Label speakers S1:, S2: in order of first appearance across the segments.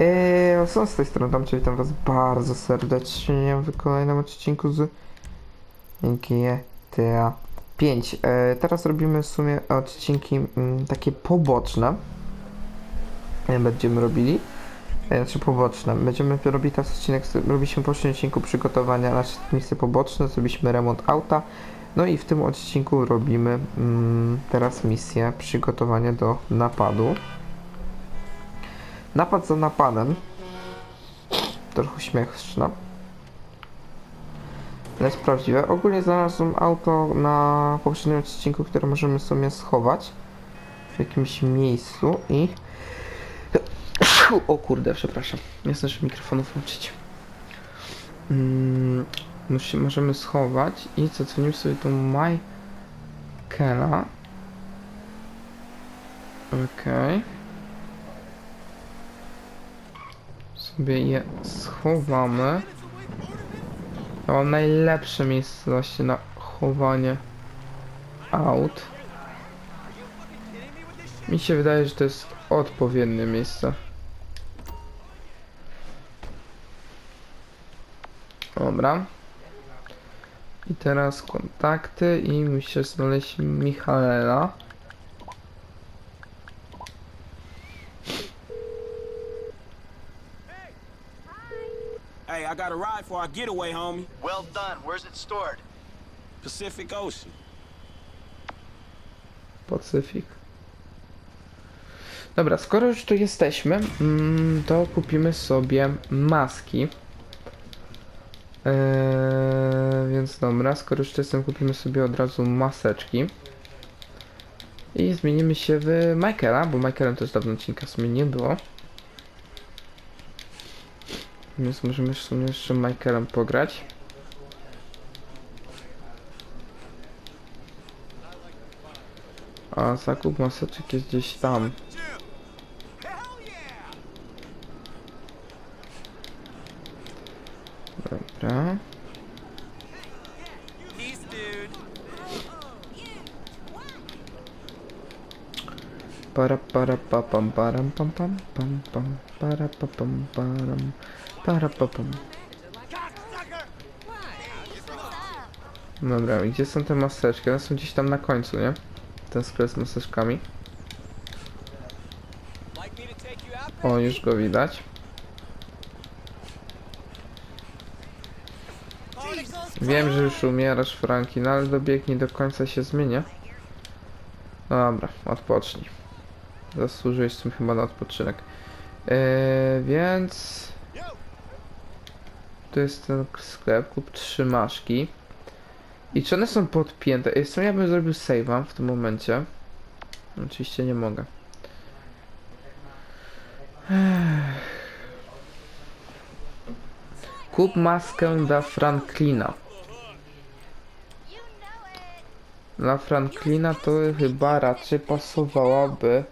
S1: Eee, są z tej strony tam, witam was bardzo serdecznie w kolejnym odcinku z GTA 5. Eee, teraz robimy w sumie odcinki mm, takie poboczne. Będziemy robili. E, Znaczy poboczne. Będziemy robić teraz odcinek, robiliśmy w odcinku przygotowania na misje poboczne, zrobiliśmy remont auta. No i w tym odcinku robimy mm, teraz misję przygotowania do napadu. Napad za napadem. Trochę śmieszne. Ale jest prawdziwe. Ogólnie znalazłem auto na poprzednim odcinku, które możemy sobie schować w jakimś miejscu i... O kurde, przepraszam. Nie zdążę mikrofonu włączyć. Mm, możemy schować i zadzwonimy sobie do Michaela. Okej. Sobie je schowamy. Ja mam najlepsze miejsce właśnie na chowanie aut. Mi się wydaje, że to jest odpowiednie miejsce. Dobra. I teraz kontakty i muszę znaleźć Michaela.
S2: I got a ride for our getaway, homie.
S3: Well done. Where's it stored?
S2: Pacific Ocean.
S1: Pacyfik. Dobra, skoro już tu jesteśmy, mm, to kupimy sobie maski. Eee, więc dobra, skoro już tu jestem, kupimy sobie od razu maseczki. I zmienimy się w Michaela, bo Michaelem też dawno odcinka w sumie nie było. Więc możemy w sumie jeszcze Michaelem pograć. A zakup maseczek jest gdzieś tam. Dobra. Para para pa pam param pam pam pam pam para pa pam param para pa pam. Dobra, gdzie są te maseczki? One są gdzieś tam na końcu, nie? Ten sklep z maseczkami. O, już go widać. Wiem, że już umierasz, Franki, no ale dobiegnij do końca się zmienia. No dobra, odpocznij. Zasłużyłeś tym chyba na odpoczynek. Eee, więc... Tu jest ten sklep, kup trzy maszki. I czy one są podpięte? Co ja bym zrobił save'a w tym momencie? Oczywiście nie mogę. Kup maskę dla Franklina. Dla Franklina to chyba raczej pasowałaby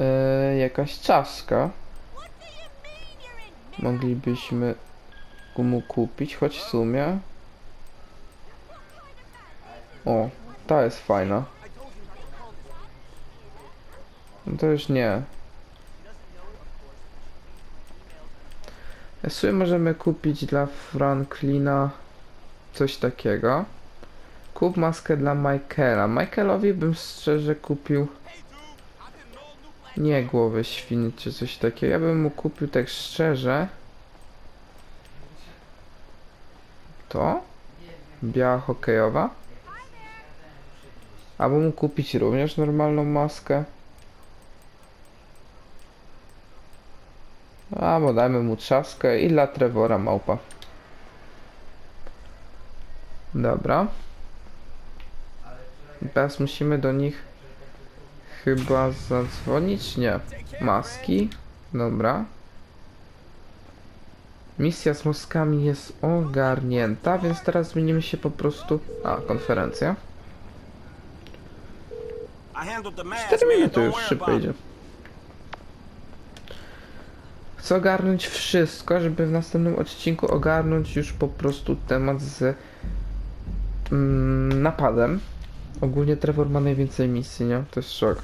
S1: e, jakaś czaszka. Moglibyśmy mu kupić, choć w sumie o, ta jest fajna. No to już nie. W sumie możemy kupić dla Franklina coś takiego. Kup maskę dla Michaela. Michaelowi bym szczerze kupił nie głowę świni czy coś takiego. Ja bym mu kupił tak szczerze to biała hokejowa. Albo mu kupić również normalną maskę. Albo dajmy mu trzaskę i dla Trevora małpa. Dobra. Teraz musimy do nich chyba zadzwonić. Nie. Maski. Dobra. Misja z maskami jest ogarnięta, więc teraz zmienimy się po prostu... A, konferencja.
S2: I handled the mask,
S1: 4
S2: man.
S1: minuty już szybko idzie. Chcę ogarnąć wszystko, żeby w następnym odcinku ogarnąć już po prostu temat z mm, napadem. Ogólnie Trevor ma najwięcej misji, nie? To jest szok.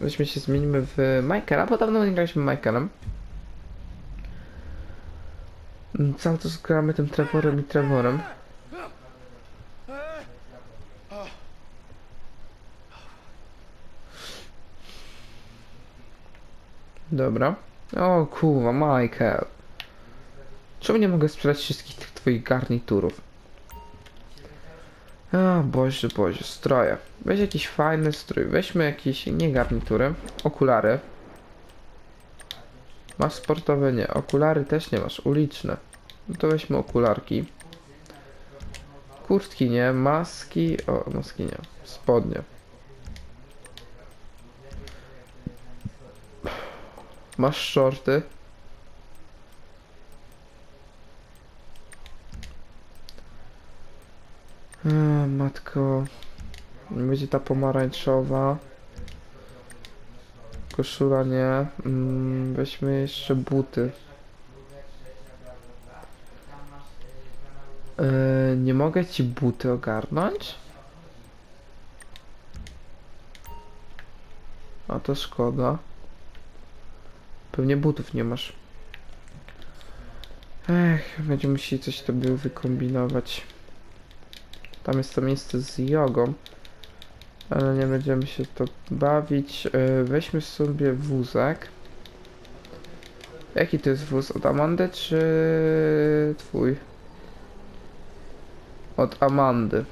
S1: Weźmy się zmienimy w Michaela, bo dawno nie graliśmy Michaelem. Mm, Cały czas gramy tym Trevorem i Trevorem. Dobra. O kurwa, Michael. Czemu nie mogę sprzedać wszystkich tych twoich garniturów? A, boże, boże, stroje. Weź jakiś fajny strój. Weźmy jakieś, nie garnitury, okulary. Masz sportowe? Nie. Okulary też nie masz. Uliczne. No to weźmy okularki. Kurtki nie. Maski. O, maski nie. Spodnie. Masz shorty. A, matko. Będzie ta pomarańczowa. Koszula nie. Mm, weźmy jeszcze buty. E, nie mogę ci buty ogarnąć? A to szkoda. Pewnie butów nie masz. Ech, będziemy musieli coś tobie wykombinować. Tam jest to miejsce z jogą. Ale nie będziemy się to bawić. Yy, weźmy sobie wózek. Jaki to jest wóz? Od Amandy czy twój? Od Amandy.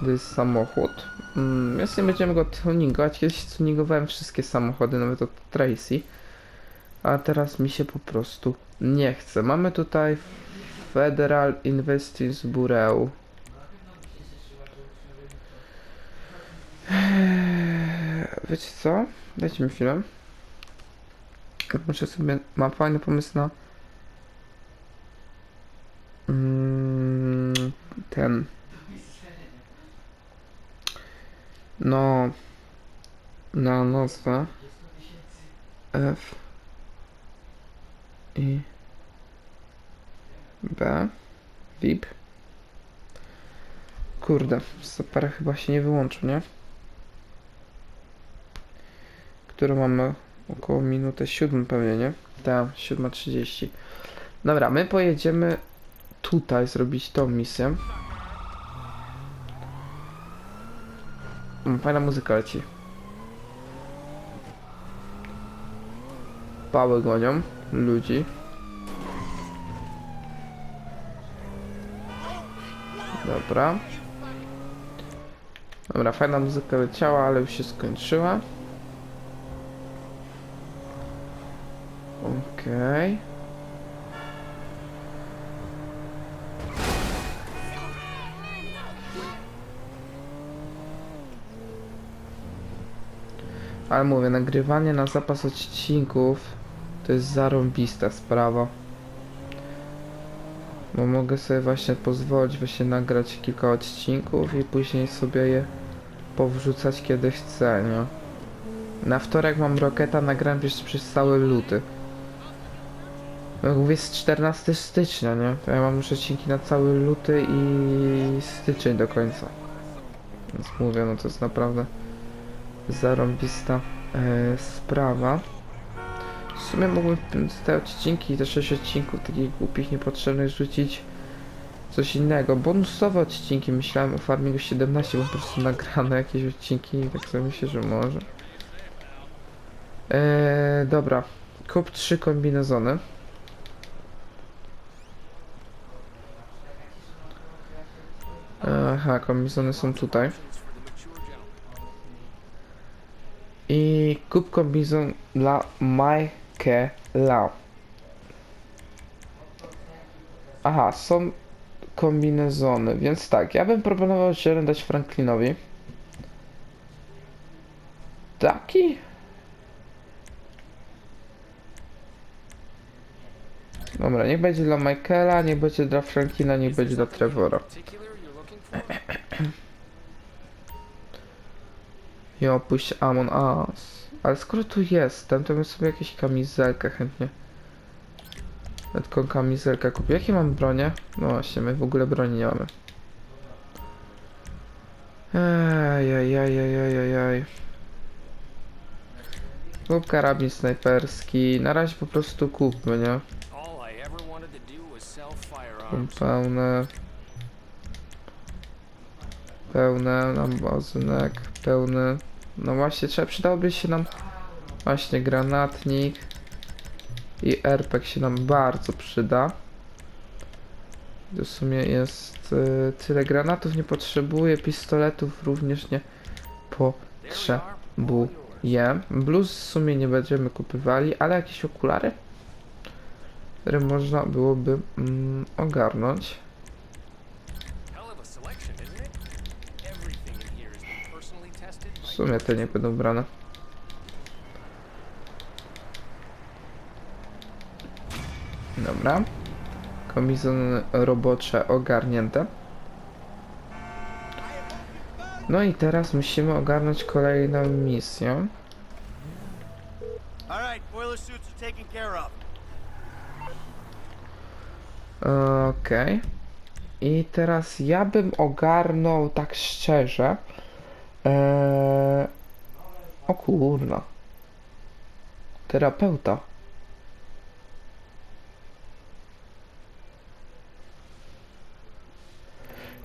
S1: To jest samochód. Mm, więc nie będziemy go tuningować. Kiedyś tuningowałem wszystkie samochody, nawet od Tracy. A teraz mi się po prostu nie chce. Mamy tutaj Federal Investments Bureau. Wiecie co? Dajcie mi chwilę. Muszę sobie... Mam fajny pomysł na... Mm, ten... No... Na nazwę... F... I... B... VIP... Kurde, super chyba się nie wyłączył, nie? Które mamy około minutę siódmą pewnie, nie? Tak, 7.30. Dobra, my pojedziemy tutaj zrobić tą misję. Mm, Fajna muzyka leci. Pały gonią ludzi. Dobra. Dobra, fajna muzyka leciała, ale już się skończyła. Okej. Ale mówię, nagrywanie na zapas odcinków to jest zarąbista sprawa. Bo mogę sobie właśnie pozwolić właśnie nagrać kilka odcinków i później sobie je powrzucać kiedy chcę, nie? Na wtorek mam Roketa, przez, przez cały luty. Jak mówię, jest 14 stycznia, nie? To ja mam już odcinki na cały luty i styczeń do końca. Więc mówię, no to jest naprawdę zarąbista e, sprawa. W sumie mógłbym te odcinki, te 6 odcinków takich głupich, niepotrzebnych rzucić coś innego. Bonusowe odcinki, myślałem o Farmingu 17, bo po prostu nagrane jakieś odcinki i tak sobie myślę, że może. E, dobra, kup trzy kombinezony. Aha, kombinezony są tutaj. I kup kombinezon dla Michaela. Aha, są kombinezony, więc tak, ja bym proponował zielony dać Franklinowi. Taki? Dobra, niech będzie dla Michaela, niech będzie dla Franklina, niech będzie dla Trevora. I opuść Amon Us. Ale skoro tu jestem, to bym sobie jakieś kamizelkę chętnie. Ja Tylko kamizelkę kupię. Jakie mam bronie? No właśnie, my w ogóle broni nie mamy. Ejajajajajajaj. Kup karabin snajperski. Na razie po prostu kupmy, nie?
S4: All
S1: Pełne, magazynek, pełny. No właśnie, trzeba, przydałoby się nam właśnie granatnik i RPG się nam bardzo przyda. W sumie jest y, tyle granatów nie potrzebuję, pistoletów również nie potrzebuję. Blues w sumie nie będziemy kupywali, ale jakieś okulary, które można byłoby mm, ogarnąć. Sumie te nie będą brane. Dobra. Komizony robocze ogarnięte. No i teraz musimy ogarnąć kolejną misję. Okej. I teraz ja bym ogarnął tak szczerze. Eee... O kurna. Terapeuta.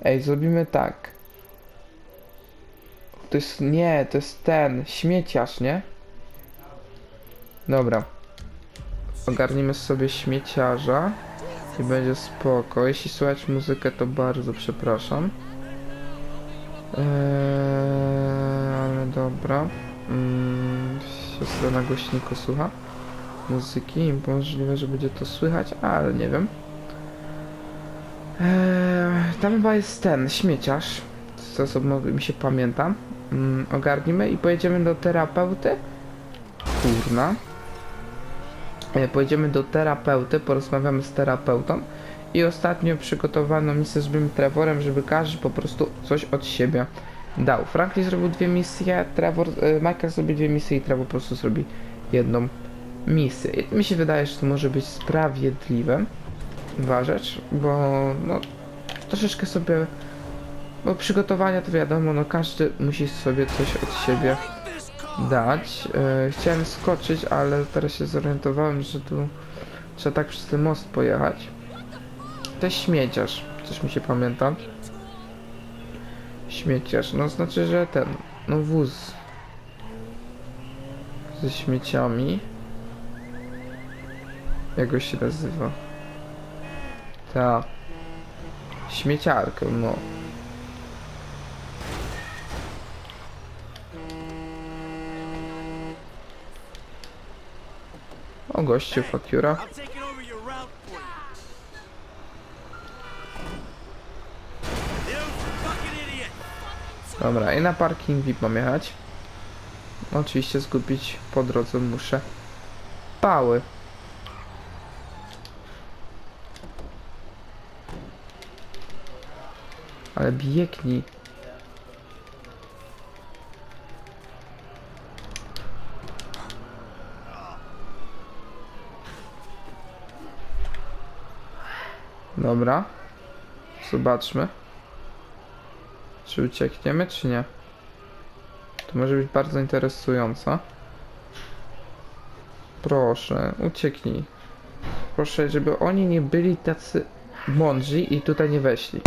S1: Ej, zrobimy tak. To jest. Nie, to jest ten. Śmieciarz, nie? Dobra. Ogarnijmy sobie śmieciarza. I będzie spoko. Jeśli słychać muzykę, to bardzo przepraszam. Eee, ale dobra. Mm, siostra na głośniku słucha muzyki możliwe, że będzie to słychać, ale nie wiem. Eee, tam chyba jest ten śmieciarz. Z osobno mi się pamięta. Mm, ogarnijmy i pojedziemy do terapeuty. Kurna. E, Pojedziemy do terapeuty, porozmawiamy z terapeutą i ostatnio przygotowano misję z Bim Trevorem, żeby każdy po prostu coś od siebie dał. Franklin zrobił dwie misje, Trevor, e, Michael zrobił dwie misje i Trevor po prostu zrobi jedną misję. I mi się wydaje, że to może być sprawiedliwe. Dwa rzecz, bo no troszeczkę sobie, bo przygotowania to wiadomo, no każdy musi sobie coś od siebie dać. E, chciałem skoczyć, ale teraz się zorientowałem, że tu trzeba tak przez ten most pojechać. Jest śmieciarz, coś mi się pamięta. Śmieciarz, no znaczy, że ten, no wóz ze śmieciami. Jak go się nazywa? Ta. Śmieciarkę, no. O gościu, Fakura. Dobra, i na parking VIP mam jechać. Oczywiście zgubić po drodze muszę pały. Ale biegnij. Dobra. Zobaczmy. Czy uciekniemy, czy nie? To może być bardzo interesujące. Proszę, ucieknij. Proszę, żeby oni nie byli tacy mądrzy i tutaj nie weszli.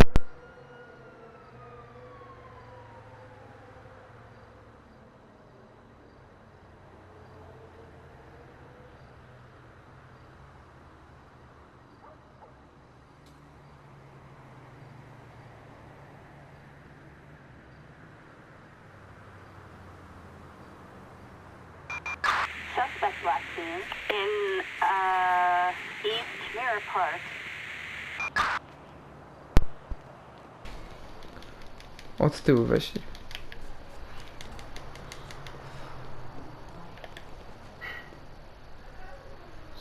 S5: Suspect last seen in uh, East Mirror Park.
S1: Od tyłu weszli.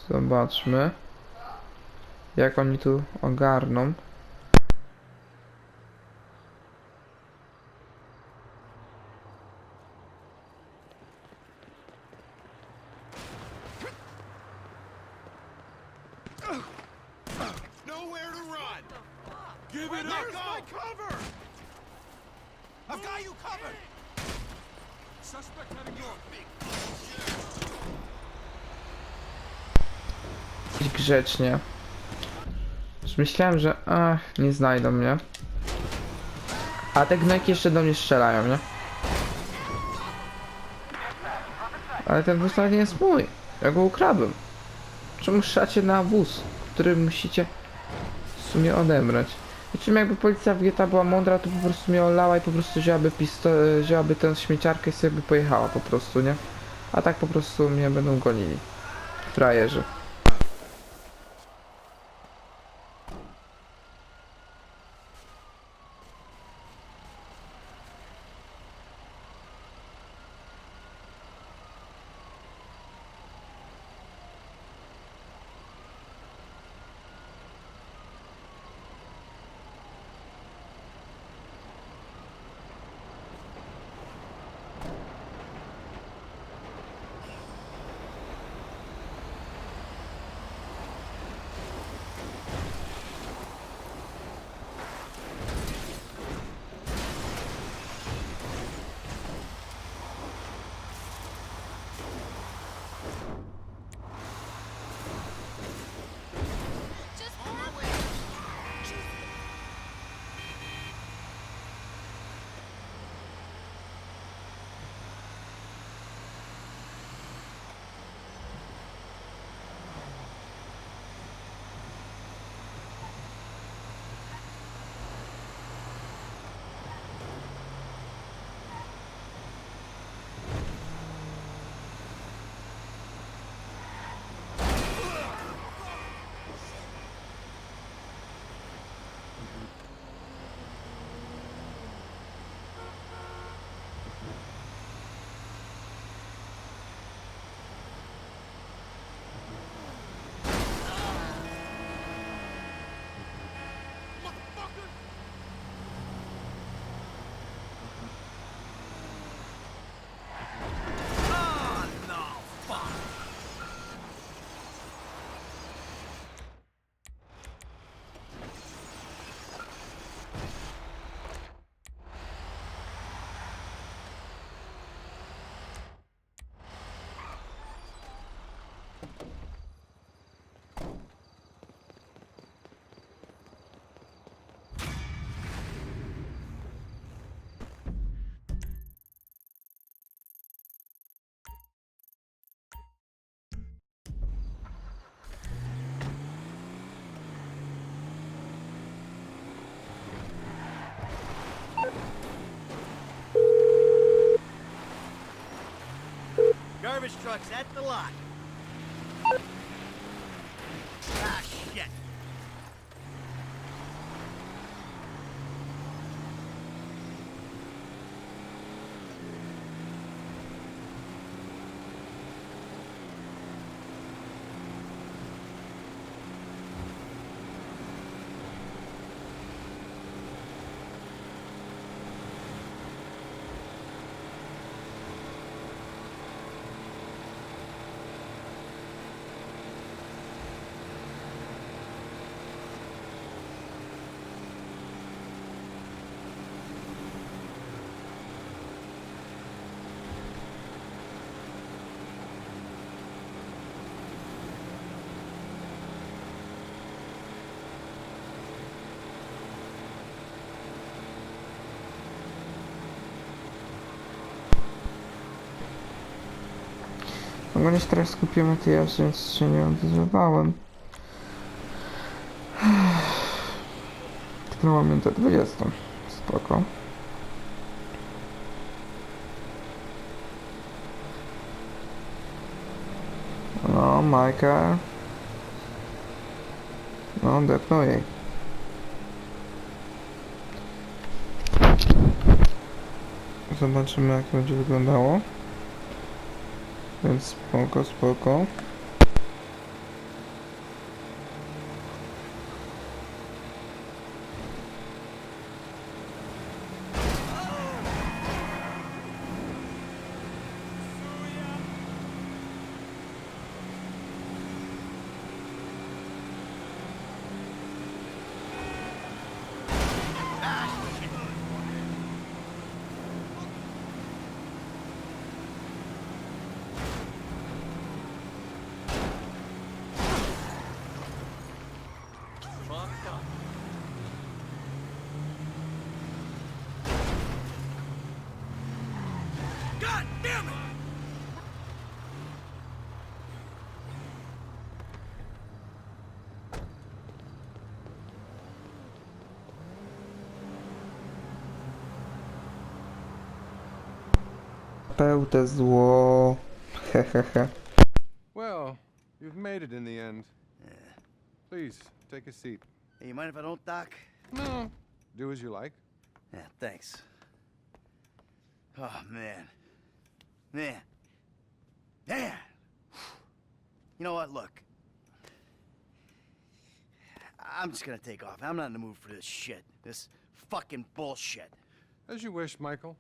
S1: Zobaczmy. Jak oni tu ogarną. Idź grzecznie. Już myślałem, że ach, nie znajdą mnie. A te gnojki jeszcze do mnie strzelają, nie? Ale ten wóz nawet nie jest mój. Ja go ukradłem. Czemu szacie na wóz, który musicie w sumie odebrać? Czym jakby policja w GTA była mądra, to po prostu mnie olała i po prostu wzięłaby wzięłaby tę śmieciarkę i sobie by pojechała po prostu, nie? A tak po prostu mnie będą gonili. Frajerzy.
S3: Garbage truck's at the lot.
S1: Ogólnie się teraz skupiłem na tej więc się nie odezwałem. Tylko mam minutę 20. Spoko. No, Majka. No, depnął jej. Zobaczymy jak będzie wyglądało. Więc spoko, spoko. Pełte zło. Hehehe.
S6: Well, you've made it in the end. Please, take a seat.
S3: Hey, you mind if I don't, Doc?
S6: No. Do as you like.
S3: Yeah, thanks. Oh, man. Man. Man. You know what? Look. I'm just gonna take off. I'm not in the mood for this shit. This fucking bullshit.
S6: As you wish, Michael.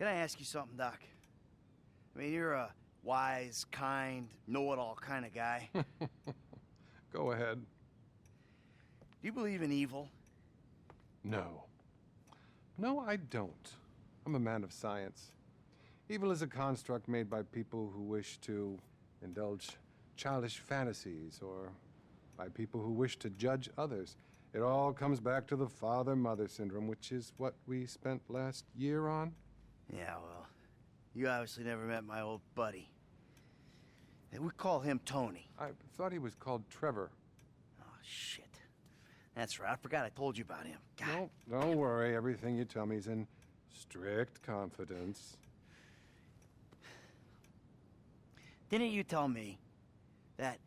S3: Can I ask you something, Doc? I mean, you're a wise, kind, know it all kind of guy.
S6: Go ahead.
S3: Do you believe in evil?
S6: No. No, I don't. I'm a man of science. Evil is a construct made by people who wish to indulge childish fantasies or by people who wish to judge others. It all comes back to the father mother syndrome, which is what we spent last year on.
S3: Yeah, well, you obviously never met my old buddy. We call him Tony.
S6: I thought he was called Trevor.
S3: Oh, shit. That's right. I forgot I told you about him. God.
S6: No, don't worry. Everything you tell me is in strict confidence.
S3: Didn't you tell me that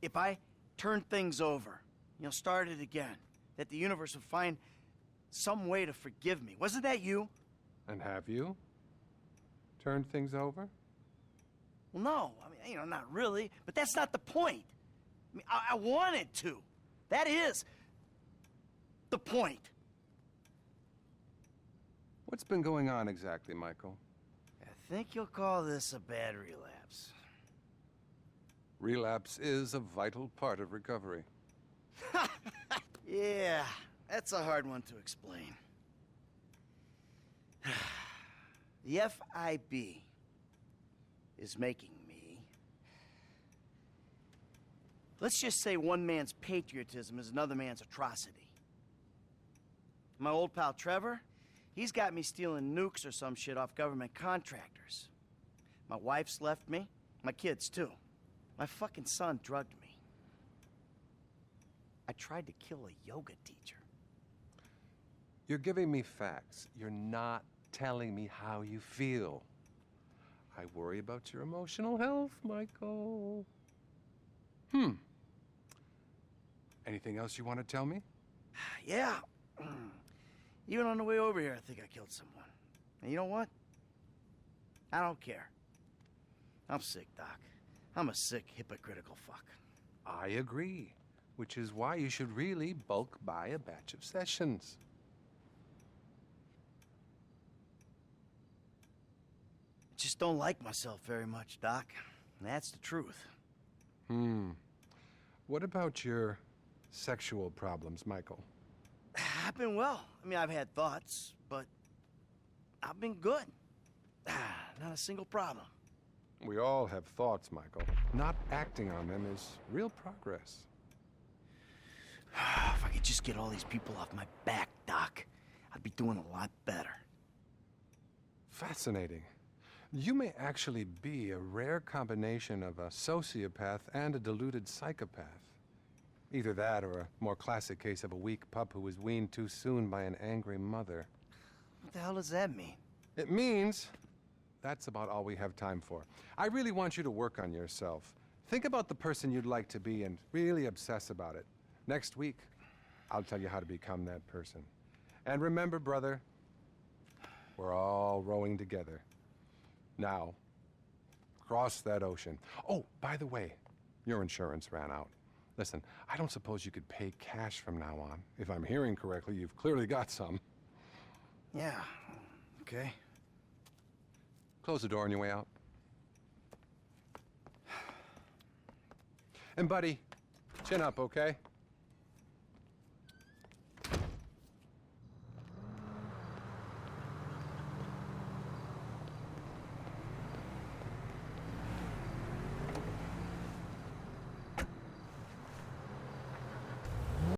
S3: if I turned things over, you know, started again, that the universe would find some way to forgive me? Wasn't that you?
S6: And have you turned things over?
S3: Well, no. I mean, you know, not really. But that's not the point. I mean, I, I wanted to. That is the point.
S6: What's been going on exactly, Michael?
S3: I think you'll call this a bad relapse.
S6: Relapse is a vital part of recovery.
S3: Yeah, that's a hard one to explain. the FIB is making me. Let's just say one man's patriotism is another man's atrocity. My old pal Trevor, he's got me stealing nukes or some shit off government contractors. My wife's left me, my kids too. My fucking son drugged me. I tried to kill a yoga teacher.
S6: You're giving me facts. You're not telling me how you feel. I worry about your emotional health, Michael. Hmm. Anything else you want to tell me?
S3: Yeah. Even on the way over here, I think I killed someone. And you know what? I don't care. I'm sick, Doc. I'm a sick, hypocritical fuck.
S6: I agree, which is why you should really bulk buy a batch of sessions.
S3: Just don't like myself very much, Doc. That's the truth.
S6: Hmm. What about your sexual problems, Michael?
S3: I've been well. I mean, I've had thoughts, but I've been good. Not a single problem.
S6: We all have thoughts, Michael. Not acting on them is real progress.
S3: if I could just get all these people off my back, Doc, I'd be doing a lot better.
S6: Fascinating. You may actually be a rare combination of a sociopath and a deluded psychopath. Either that or a more classic case of a weak pup who was weaned too soon by an angry mother.
S3: What the hell does that mean?
S6: It means that's about all we have time for. I really want you to work on yourself. Think about the person you'd like to be and really obsess about it. Next week, I'll tell you how to become that person. And remember, brother, we're all rowing together. Now, cross that ocean. Oh, by the way, your insurance ran out. Listen, I don't suppose you could pay cash from now on. If I'm hearing correctly, you've clearly got some.
S3: Yeah. Okay.
S6: Close the door on your way out. And, buddy, chin up, okay?